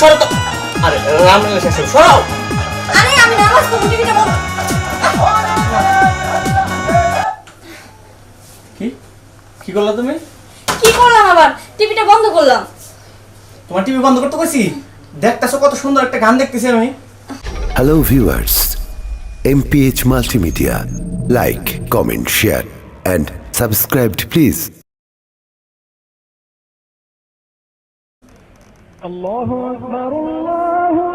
সরো তো। আরে রামলীলা শেষ হলো, সরাও আরে আমি নামাজ পড়ব টিভিটা বন্ধ। কি? কি করলা তুমি? কি করলাম আবার? টিভিটা বন্ধ করলাম। তোমার টিভি বন্ধ করতে কইছি? দেখতেছো কত সুন্দর একটা গান দেখতেছি আমি। Hello viewers, MPH Multimedia. Like, comment, share and subscribe please. الله أكبر الله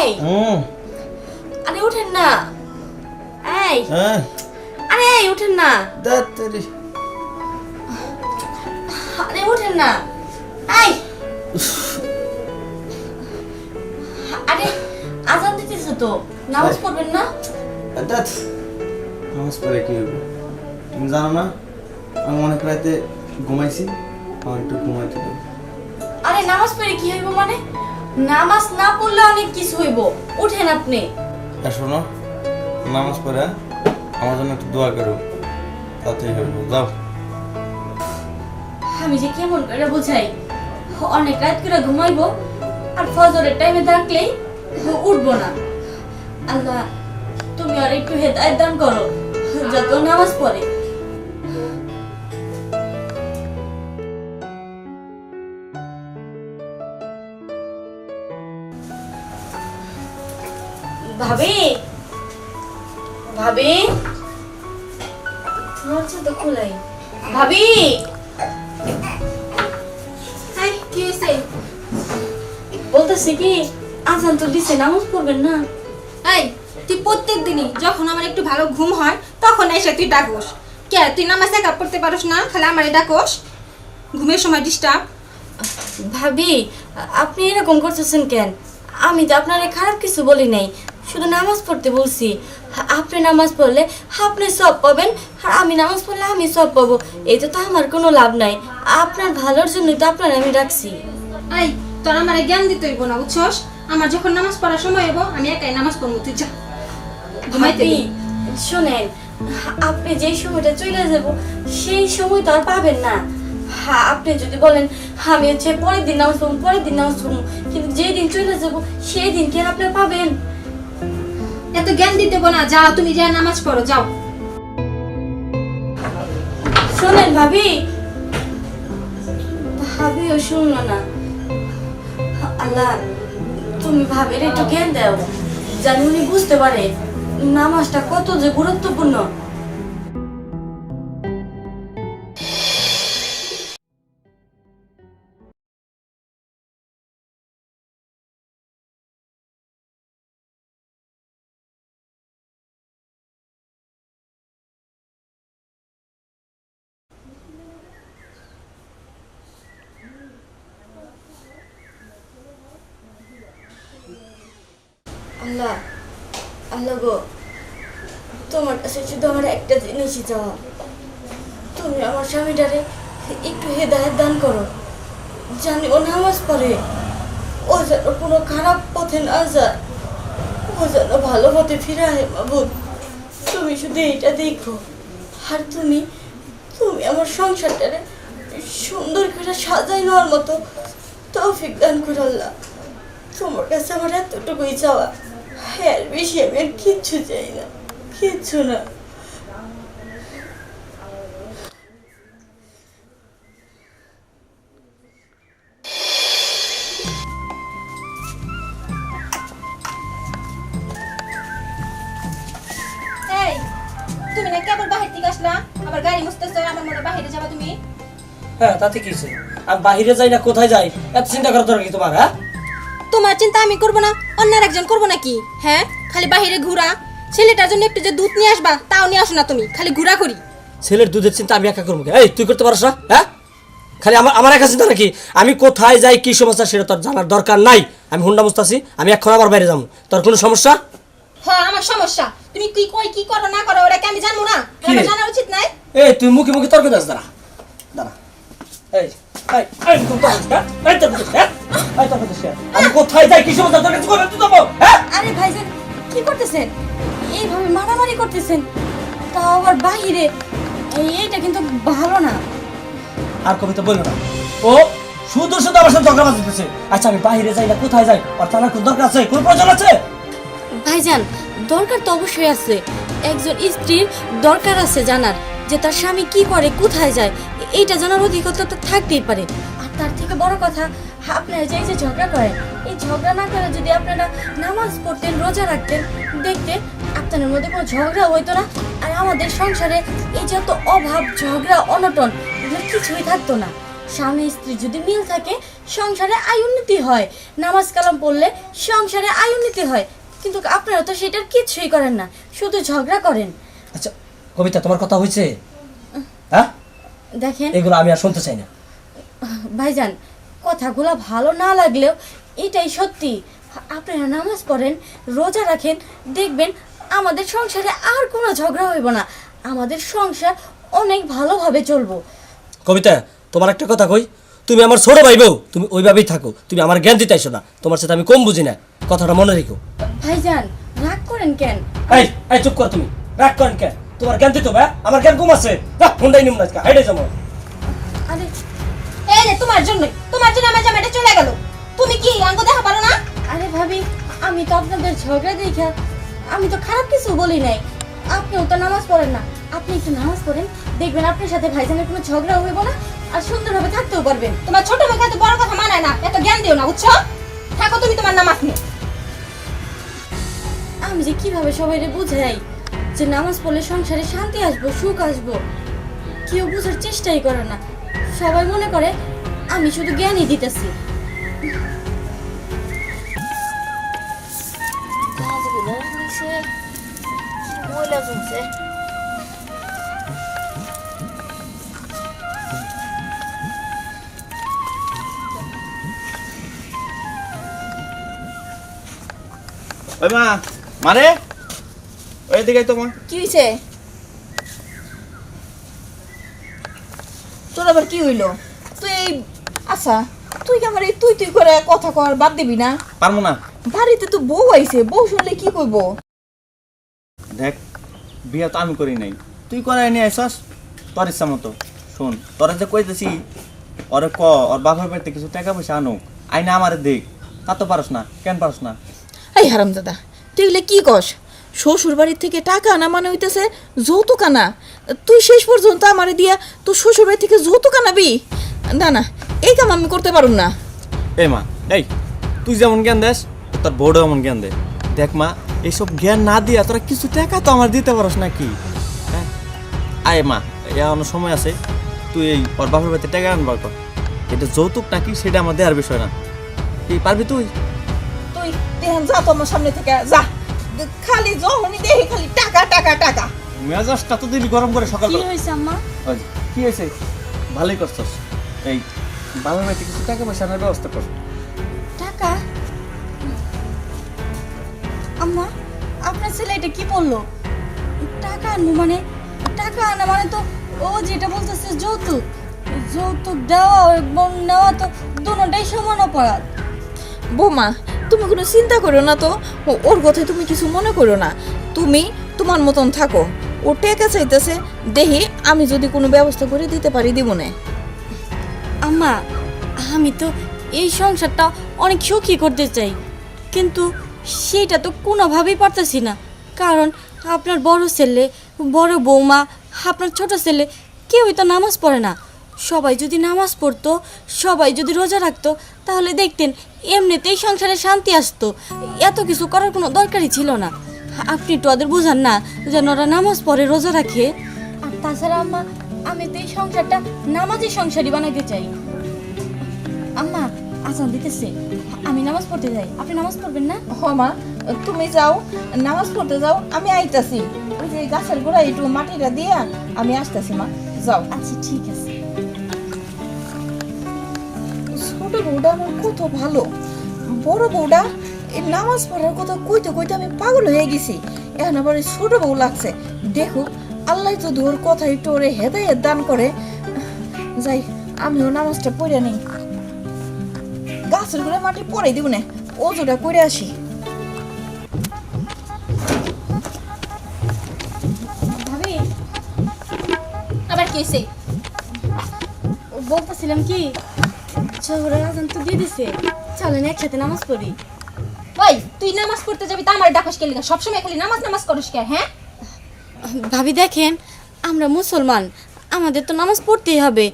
এই! হুম আরে উঠেন না। এই। হ্যাঁ। আরে এই না। আরে উঠেন না। এই। আরে আজান দিতেছে তো। নামাজ পড়বেন না? দাঁত নামাজ পড়ে কি তুমি জানো না আমি অনেক রাতে ঘুমাইছি আমার একটু ঘুমাইতে আরে নামাজ পড়ে কি হইব মানে? নামাজ না পড়লে অনেক কিছু হইব। উঠেন আপনি। আর শোনো নামাজ পড়ে আমার জন্য একটু দোয়া করো। তাতেই হইব। যাও। আমি যে কেমন করে বুঝাই অনেক রাত করে ঘুমাইবো আর ফজরের টাইমে থাকলেই উঠবো না। আল্লাহ তুমি আর একটু হেদায়ত দান করো যত নামাজ পড়ে। ভাবি? ভাবি? দরজা তো খোলাই ভাবি? হাই কি হয়েছে বলতেছি কি আজান তো দিছে নামাজ পড়বেন না। এই তুই প্রত্যেক দিনই যখন আমার একটু ভালো ঘুম হয় তখন এসে তুই ডাকোস। কে তুই নামাজ একা পড়তে পারোস না? খালি আমারে ডাকোস। ঘুমের সময় ডিস্টার্ব ভাবি আপনি এরকম করতেছেন কেন? আমি তো আপনারে খারাপ কিছু বলি নাই। শুধু নামাজ পড়তে বলছি। আপনি নামাজ পড়লে আপনি সব পাবেন আর আমি নামাজ পড়লে আমি সব পাবো। এতে তো আমার কোনো লাভ নাই। আপনার ভালোর জন্যই তো আপনার আমি রাখছি এই তোর আমার জ্ঞান দিতে হইব না বুঝছস? আমার যখন নামাজ পড়ার সময় হইব আমি একাই নামাজ পড়ব তুই যা। ঘুমাইতে শোনেন আপনি যেই সময়টা চলে যাব সেই সময় তো আর পাবেন না। হ্যাঁ আপনি যদি বলেন আমি হচ্ছে পরের দিন নামাজ পড়ব পরের দিন নামাজ পড়ব কিন্তু যেই দিন চলে যাব সেই দিন কি আর আপনি পাবেন? এত জ্ঞান দিতে না, যাও, তুমি যা নামাজ পড়ো, যাও। শোনেন ভাবি। ভাবি ও শুনলো না। আল্লাহ, তুমি ভাবের একটু জ্ঞান দাও জানি উনি বুঝতে পারে নামাজটা কত যে গুরুত্বপূর্ণ। আল্লাহ আল্লাহ গো, তোমার কাছে শুধু আমার একটা জিনিসই চাওয়া। তুমি আমার স্বামীটারে একটু হেদায়ত দান করো জানি ও নামাজ পড়ে। ও যেন কোনো খারাপ পথে না যায়, ও যেন ভালো পথে ফিরে আয় বাবুদ তুমি শুধু এইটা দেখো, আর তুমি তুমি আমার সংসারটারে সুন্দর করে সাজাই নেওয়ার মতো তৌফিক দান করো আল্লাহ। তোমার কাছে আমার এতটুকুই চাওয়া। এর বেশি আমি আর কিচ্ছু চাই না কিচ্ছু না। তুমি না কেবল বাহির থেকে আসলা? আবার গাড়ি মুছতেছ আমার মনে হয় বাহিরে যাবা তুমি। হ্যাঁ তাতে কি হইছে? আমি বাহিরে যাই না কোথায় যাই? এত চিন্তা করার দরকার কি তোমার হ্যাঁ? তোমার চিন্তা আমি করব না। অন্য একজন করব নাকি? হ্যাঁ? খালি বাহিরে ঘুরা। ছেলেটার জন্য একটু যে দুধ নিয়ে আসবা তাও নিয়ে আসো না তুমি। খালি ঘুরা করি। ছেলের দুধের চিন্তা আমি একা করব এই তুই করতে পারস না? হ্যাঁ? খালি আমার আমার একা চিন্তা নাকি? আমি কোথায় যাই কি সমস্যা সেটা তোর জানার দরকার নাই। আমি হুন্ডা মুস্তাছি আমি এখন আবার বাইরে যাব। তোর কোনো সমস্যা? হ্যাঁ আমার সমস্যা। তুমি কি কই কি করো না করো ওরা কি আমি জানব না? জানা উচিত নাই? এই তুই মুখে মুখে তর্ক দাস দাঁড়া। দাঁড়া। এই। হ্যাঁ? হ্যাঁ? আমি কোথায় যাই তোর কাছে আরে ভাইজান কি করতেছেন? এইভাবে মারামারি করতেছেন? তাও আবার বাহিরে? এই- এইটা কিন্তু ভালো না। আর কবিতা বলল না। ও শুধু শুধু আমার সাথে ঝগড়া বাজতেছে আচ্ছা আমি বাইরে যাই না কোথায় যাই? আর জানার কোনো দরকার আছে? কোনো প্রয়োজন আছে? ভাইজান দরকার তো অবশ্যই আছে। একজন স্ত্রীর দরকার আছে জানার। যে তার স্বামী কি করে, কোথায় যায়, এইটা জানার অধিকতা তো থাকতেই পারে। আর তার থেকে বড় কথা, আপনারা যে এই যে ঝগড়া করেন, এই ঝগড়া না করে যদি আপনারা নামাজ পড়তেন, রোজা রাখতেন দেখতে আপনাদের মধ্যে কোনো ঝগড়া হইতো না, আর আমাদের সংসারে এই যত অভাব, ঝগড়া, অনটন কিছুই থাকতো না। স্বামী, স্ত্রী যদি মিল থাকে, সংসারে আয় উন্নতি হয়। নামাজ কালাম পড়লে সংসারে আয় উন্নতি হয়। কিন্তু আপনারা তো সেটার কিছুই করেন না, শুধু ঝগড়া করেন। আচ্ছা কবিতা তোমার কথা হয়েছে হ্যাঁ? দেখেন। এগুলো আমি আর শুনতে চাই না। ভাইজান কথাগুলো ভালো না লাগলেও এটাই সত্যি। আপনারা নামাজ পড়েন রোজা রাখেন দেখবেন আমাদের সংসারে আর কোনো ঝগড়া হইব না। আমাদের সংসার অনেক ভালোভাবে চলবো। কবিতা তোমার একটা কথা কই? তুমি আমার ছোট ভাই বউ তুমি ওইভাবেই থাকো। তুমি আমার জ্ঞান দিতে না। তোমার সাথে আমি কম বুঝি না। কথাটা মনে রেখো। ভাইজান রাগ করেন কেন? এই এই চুপ কর তুমি। রাগ করেন কে তোমার জ্ঞান দিতে হবে হ্যাঁ? আমার জ্ঞান কম আছে। না হুন্ডাই নিম না আজকে হাইডে যাব। আরে এই যে তোমার জন্য তোমার জন্য আমার জামাইটা চলে গেল। তুমি কি আঙ্গ দেখা পারো না? আরে ভাবি আমি তো আপনাদের ঝগড়া দেখা আমি তো খারাপ কিছু বলি নাই। আপনিও তো নামাজ পড়েন না। আপনি একটু নামাজ পড়েন দেখবেন আপনার সাথে ভাইজানের কোনো ঝগড়া হইব না আর সুন্দরভাবে থাকতেও পারবেন। তোমার ছোট মুখে এত বড় কথা মানায় না এত জ্ঞান দিও না বুঝছ? থাকো তুমি তোমার নামাজ নিয়ে। আমি যে কীভাবে সবাইকে বুঝাই? যে নামাজ পড়লে সংসারে শান্তি আসব সুখ আসব কেউ বোঝার চেষ্টাই করে না। সবাই মনে করে আমি শুধু জ্ঞানই দিতেছি। মা মারে ওই দিকে তো মা। কি হয়েছে তোর আবার কি হইল? তুই এই আচ্ছা তুই কি আমার এই তুই তুই করে কথা কর বাদ দিবি না? পারব না। বাড়িতে তো বউ আইছে বউ শুনলে কি কইব? দেখ বিয়া তো আমি করি নাই। তুই করাই নিয়ে আইসস তোর ইচ্ছা মতো। শোন তোরা যে কইতেছি ওরে ক ওর বাপের বাড়িতে কিছু টাকা পয়সা আনুক আইনা আমারে দেখ তা তো পারস না কেন পারস না? এই হারাম দাদা তুই কি কস? শ্বশুর বাড়ির থেকে টাকা আনা মানে হইতেছে যৌতুক আনা তুই শেষ পর্যন্ত আমারে দিয়া তোর শ্বশুর বাড়ি থেকে যৌতুক আনাবি না না এই কাম আমি করতে পারুম না। এই মা এই তুই যেমন জ্ঞান দেস তোর বউটাও এমন জ্ঞান দে। দেখ মা এইসব জ্ঞান না দিয়া তোরা কিছু টাকা তো আমার দিতে পারস নাকি? হ্যাঁ? আয় মা এমন সময় আছে তুই এই ওর বাপের বাড়িতে টাকা আনবার কর। এটা যৌতুক নাকি সেটা আমার দেওয়ার বিষয় না। এই পারবি তুই? তুই যা তো আমার সামনে থেকে যা। খালি যখনই দেখি খালি টাকা টাকা টাকা। মেজাজটা তো দিবি গরম করে সকাল কি হয়েছে আম্মা? কি হয়েছে? ভালোই করছস। এই বাবার বাড়িতে কিছু টাকা পয়সা আনার ব্যবস্থা কর। টাকা? আম্মা আপনার ছেলে এটা কি বলল? টাকা আনব মানে টাকা আনা মানে তো ও যেটা বলতেছে যৌতুক। যৌতুক দেওয়া এবং নেওয়া তো দুটোটাই সমান অপরাধ। বৌমা তুমি কোনো চিন্তা করো না তো। ওর কথায় তুমি কিছু মনে করো না। তুমি তোমার মতন থাকো। ও টেকা চাইতেছে, দেহি আমি যদি কোনো ব্যবস্থা করে দিতে পারি দিব না আম্মা, আমি তো এই সংসারটা অনেক সুখী করতে চাই। কিন্তু সেটা তো কোনোভাবেই পারতেছি না। কারণ আপনার বড় ছেলে, বড় বৌমা, আপনার ছোট ছেলে কেউই তো নামাজ পড়ে না। সবাই যদি নামাজ পড়তো সবাই যদি রোজা রাখতো তাহলে দেখতেন এমনিতেই সংসারে শান্তি আসতো। এত কিছু করার কোনো দরকারই ছিল না। আপনি তো ওদের বোঝান না যেন ওরা নামাজ পড়ে রোজা রাখে। আর তাছাড়া আম্মা আমি তো এই সংসারটা নামাজের সংসারই বানাইতে চাই। আম্মা আজান দিতেছে। আমি নামাজ পড়তে যাই। আপনি নামাজ পড়বেন না? হ মা তুমি যাও। নামাজ পড়তে যাও আমি আইতাছি। ওই যে গাছের গোড়ায় একটু মাটিটা দিয়া আমি আসতেছি মা। যাও। আচ্ছা ঠিক আছে। ছোট বউটা আমার কত ভালো। বড় বউটা এই নামাজ পড়ার কথা কইতে কইতে আমি পাগল হয়ে গেছি। এখন আবার এই ছোট বউ লাগছে। দেখো আল্লাহ তো ওর কথা একটু ওরে হেদায়েত দান করে, যাই, আমিও নামাজটা পড়ে নেই। গাছেরগুলো মাটি পরে দিব না ওজোটা করে আসি। আবার কি হয়েছে বলতেছিলাম কি আজান তো দিয়ে দিছে। চলেন একসাথে নামাজ পড়ি। ওই তুই নামাজ পড়তে যাবি তা আমার ডাকস লিগা? সবসময় খালি নামাজ নামাজ করিস কে হ্যাঁ? ভাবি দেখেন আমরা মুসলমান আমাদের তো নামাজ পড়তেই হবে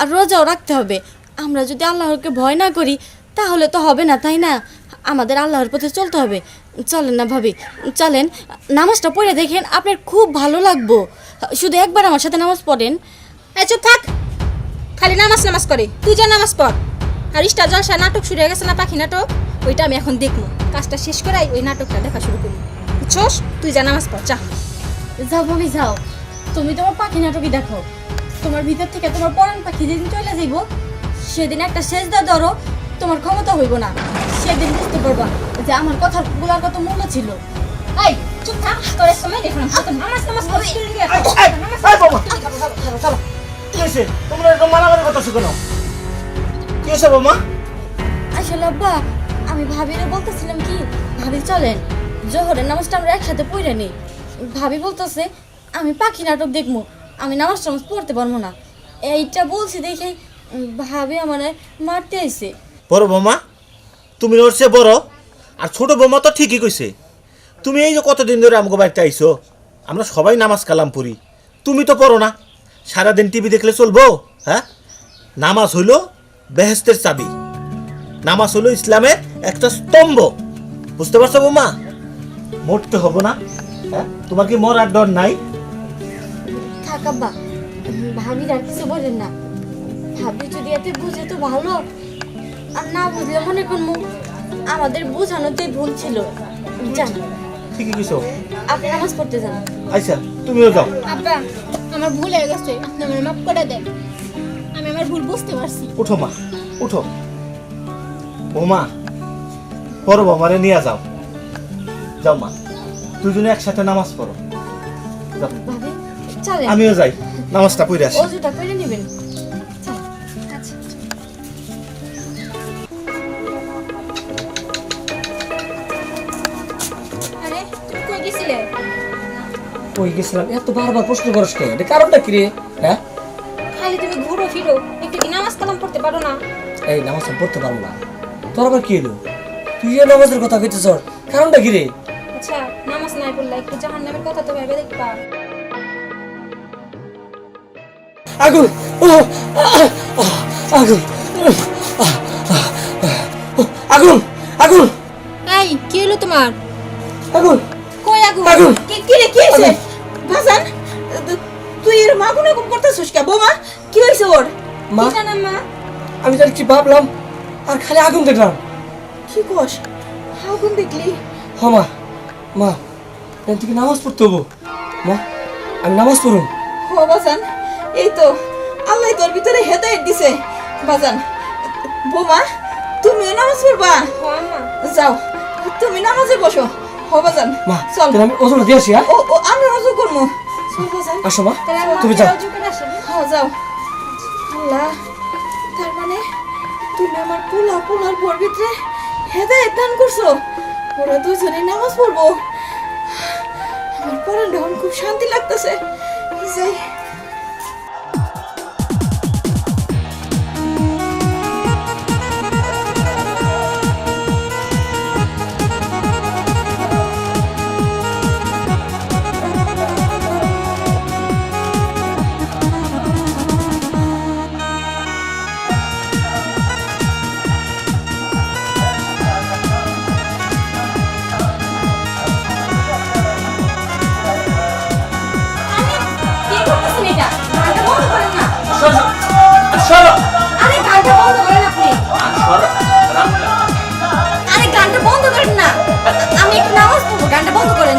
আর রোজাও রাখতে হবে। আমরা যদি আল্লাহরকে ভয় না করি তাহলে তো হবে না তাই না? আমাদের আল্লাহর পথে চলতে হবে। চলেন না ভাবি চলেন। নামাজটা পড়ে দেখেন আপনার খুব ভালো লাগবো। শুধু একবার আমার সাথে নামাজ পড়েন। চুপ থাক। খালি নামাজ নামাজ করে। তুই যা নামাজ পড়। আর ইস্টা জলসা নাটক শুরু হয়ে গেছে না পাখি নাটক ওইটা আমি এখন দেখব। কাজটা শেষ করাই ওই নাটকটা দেখা শুরু করব। বুঝছস? তুই যা নামাজ পড় যা। যাও ভাবি যাও। তুমি তোমার পাখি নাটকই দেখো। তোমার ভিতর থেকে তোমার পরাণ পাখি যেদিন চলে যাইব সেদিন একটা সেজদা ধরো তোমার ক্ষমতা হইব না। সেদিন বুঝতে পারবা যে আমার কথা গুলার কত মূল্য ছিল। এই চুপ থাক তোর সময় দেখলাম তো নামাজ নামাজ লিগা। এই, এই বাবা, চলো, চলো। কি তোমরা এরকম মারামারি কথা কেন? কি হয়েছে বাবা আসলে আব্বা আমি ভাবিরে বলতেছিলাম কি ভাবি চলেন জোহরের নামাজটা আমরা একসাথে পড়ে নিই। ভাবি বলতেছে আমি পাখি নাটক দেখব আমি নামাজ টামাজ পড়তে পারব না। এইটা বলছি দেখে ভাবি আমার মারতে আইছে। বড় বোমা তুমি ওর চেয়ে বড় আর ছোট বোমা তো ঠিকই কইছে। তুমি এই যে কতদিন ধরে আমাকে বাড়িতে আইছো আমরা সবাই নামাজ কালাম পড়ি। তুমি তো পড়ো না সারাদিন টিভি দেখলে চলবো হ্যাঁ? নামাজ হইল বেহেস্তের চাবি। নামাজ হলো ইসলামের একটা স্তম্ভ। বুঝতে পারছ বোমা? মরতে হব না হ্যাঁ? তোমার কি মরার ডর নাই? থাক আব্বা ভাবির আর কিছু বলেন না। ভাবি যদি এতে বুঝে তো ভালো আর না বুঝলে মনে করব আমাদের বোঝানোতেই ভুল ছিল। ঠিকই কিছু আপনি নামাজ পড়তে যান। আচ্ছা তুমিও যাও। আব্বা আমার ভুল হয়ে গেছে আপনি আমার মাফ করে দেন। ভুল বুঝতে পারছি। উঠো মা উঠো। ও মা পড়ো বাবারে নিয়ে যাও। যাও মা দুজনে একসাথে নামাজ পড়ো। আমিও যাই নামাজটা পড়ে আসি। করে নেবেন। কই গেছিলাম? এত বারবার প্রশ্ন করস কেন? কারণটা কি রে? হ্যাঁ? পারো না। এই নামাজ আমি পড়তে পারব না। তোর আবার কি এলো তুই যে নামাজের কথা কইতেছ কারণটা কি রে? আচ্ছা নামাজ নাই পড়লে একটু জাহান্নামের কথা তো ভেবে দেখবা। আগুন! ও আগুন! আগুন! আগুন! এই কি হলো তোমার? আগুন! কই আগুন? আগুন! কি কি রে কি বাজান তু- তুই এর মাগুন এরকম করতেছিস কে বৌমা কি হয়েছে ওর? মা? জানা মা? আমি তার কি ভাবলাম আর খালি আগুন দেখলাম। কি কস? আগুন দেখলি? হ মা মা এখন তুই কি নামাজ পড়তে হব। মা আমি নামাজ পড়ুন ও বাজান এই তো আল্লাহ তোর ভিতরে হেদায়েত দিছে। বাজান বৌমা তুমিও নামাজ পড়বা? মা। যাও তুমি নামাজে বসো। ও বাজান মা চল। তাহলে আমি ওজন দিয়ে আসি হ্যাঁ? ও ও আমি রজু করব। চল বাজান। আসো মা তুমি যাও। হ্যাঁ যাও। আল্লাহ। তার মানে তুমি আমার পোলা পোলার পর ভিতরে হেদায়েত দান করছ? ওরা দুজনে নামাজ পড়ব। আমার এখন খুব শান্তি লাগতেছে। যাই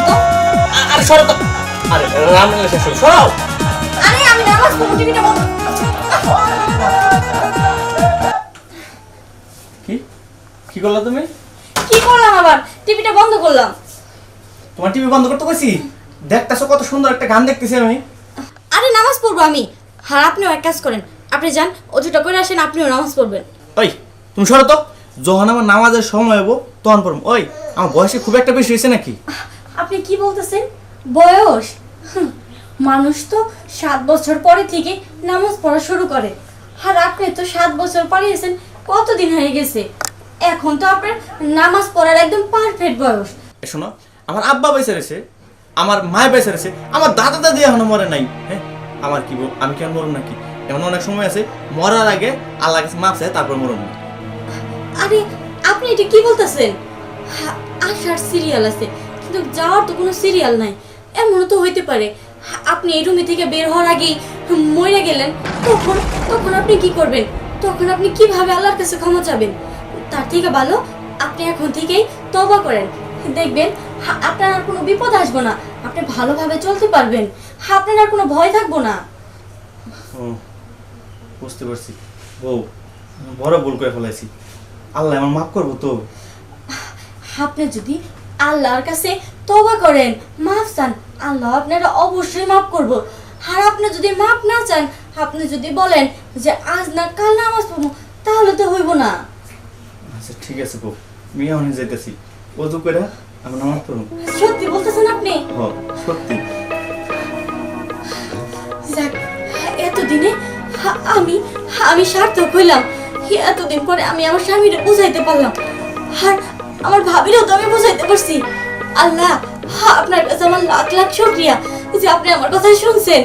তো? আরে সরো তো। আরে রাম শেষ সরাও আরে আমি নামাজ পড়ব টিভিটা বন্ধ করলা তুমি? কি করলাম আবার? টিভিটা বন্ধ করলাম। তোমার টিভি বন্ধ করতে কইছি? দেখতেছো কত সুন্দর একটা গান দেখতেছি আমি। আরে নামাজ পড়ব আমি। আর আপনিও এক কাজ করেন। আপনি যান অজুটা করে আসেন আপনিও নামাজ পড়বেন। ওই তুমি সরো তো। যখন আমার নামাজের সময় হব তখন ওই আমার বয়সে খুব একটা বেশি হয়েছে নাকি? আপনি কি বলতেছেন? বয়স? মানুষ তো সাত বছর পরে থেকে নামাজ পড়া শুরু করে। আর আপনি তো সাত বছর পড়িয়েছেন কতদিন হয়ে গেছে? এখন তো আপনার নামাজ পড়ার একদম পারফেক্ট বয়স। শোনো আমার আব্বা বেঁচে রয়েছে আমার মায় বেঁচে রয়েছে আমার দাদা দাদি এখনও মরে নাই হ্যাঁ? আমার কি বল- আমি কেন মরুম নাকি? এমন অনেক সময় আছে মরার আগে আল্লাহ কাছে মাপ চায় তারপর মরুম না আরে আপনি এটা কি বলতেছেন? আসার সিরিয়াল আছে। কিন্তু যাওয়ার তো কোনো সিরিয়াল নাই। এমনও তো হইতে পারে। আপনি এই রুমে থেকে বের হওয়ার আগেই মরে গেলেন তখন তখন আপনি কি করবেন? তখন আপনি কীভাবে আল্লাহর কাছে ক্ষমা চাবেন? তার থেকে ভালো আপনি এখন থেকেই তবা করেন। দেখবেন আপনার আর কোনো বিপদ আসব না। আপনি ভালোভাবে চলতে পারবেন। আপনার আর কোনো ভয় থাকব না। বুঝতে পারছি। আমি বড় ভুল করে ফেলাইছি। আল্লাহ আমার মাফ করব তো। আপনি যদি আল্লাহর কাছে তবা করেন। মাফ চান। আল্লাহ আপনারা অবশ্যই মাফ করব। আর আপনি যদি মাফ না চান আপনি যদি বলেন যে আজ না কাল নামাজ পড়ব তাহলে তো হইব না। আচ্ছা ঠিক আছে বউ। মেয়ে অনেক যাইতেছি। অজু করে আমি নামাজ পড়ব। সত্যি বলতেছেন আপনি? হ সত্যি। যাক এতদিনে আমি আমি সার্থক হইলাম। এতদিন পরে আমি আমার স্বামীরে বুঝাইতে পারলাম। আর আমার ভাবিরও তো আমি বুঝাইতে পারছি। আল্লাহ আপনার কাছে আমার লাখ লাখ শুক্রিয়া। যে আপনি আমার কথা শুনছেন।